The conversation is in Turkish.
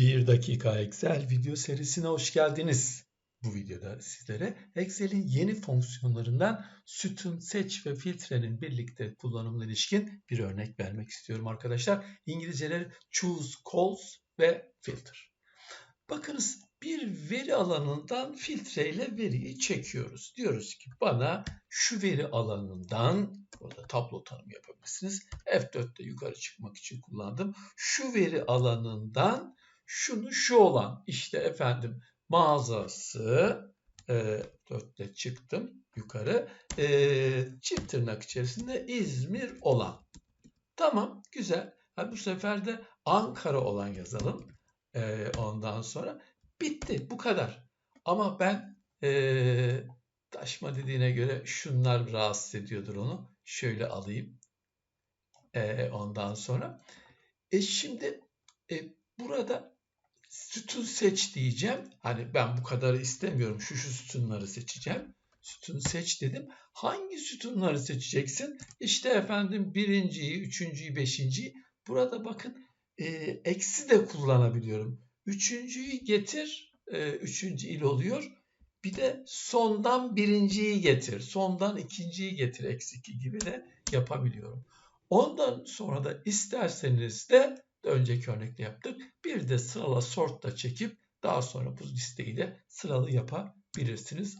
1 dakika Excel video serisine hoş geldiniz. Bu videoda sizlere Excel'in yeni fonksiyonlarından sütun, seç ve filtrenin birlikte kullanımına ilişkin bir örnek vermek istiyorum arkadaşlar. İngilizceleri choose, calls ve filter. Bakınız bir veri alanından filtreyle veriyi çekiyoruz. Diyoruz ki bana şu veri alanından, burada tablo tanımı yapabilirsiniz. F4'te yukarı çıkmak için kullandım. Şu veri alanından şunu şu olan işte efendim mağazası e, 4'te çıktım yukarı e, çift tırnak içerisinde İzmir olan. Tamam güzel. Ha, bu sefer de Ankara olan yazalım. E, ondan sonra bitti bu kadar. Ama ben e, taşma dediğine göre şunlar rahatsız ediyordur onu. Şöyle alayım. E, ondan sonra. E şimdi e, burada sütun seç diyeceğim. Hani ben bu kadarı istemiyorum. Şu şu sütunları seçeceğim. Sütun seç dedim. Hangi sütunları seçeceksin? İşte efendim birinciyi, üçüncüyü, beşinciyi. Burada bakın e, eksi de kullanabiliyorum. Üçüncüyü getir. E, üçüncü il oluyor. Bir de sondan birinciyi getir. Sondan ikinciyi getir. Eksi iki gibi de yapabiliyorum. Ondan sonra da isterseniz de önceki örnekte yaptık. Bir de sırala sort da çekip daha sonra bu listeyi de sıralı yapabilirsiniz.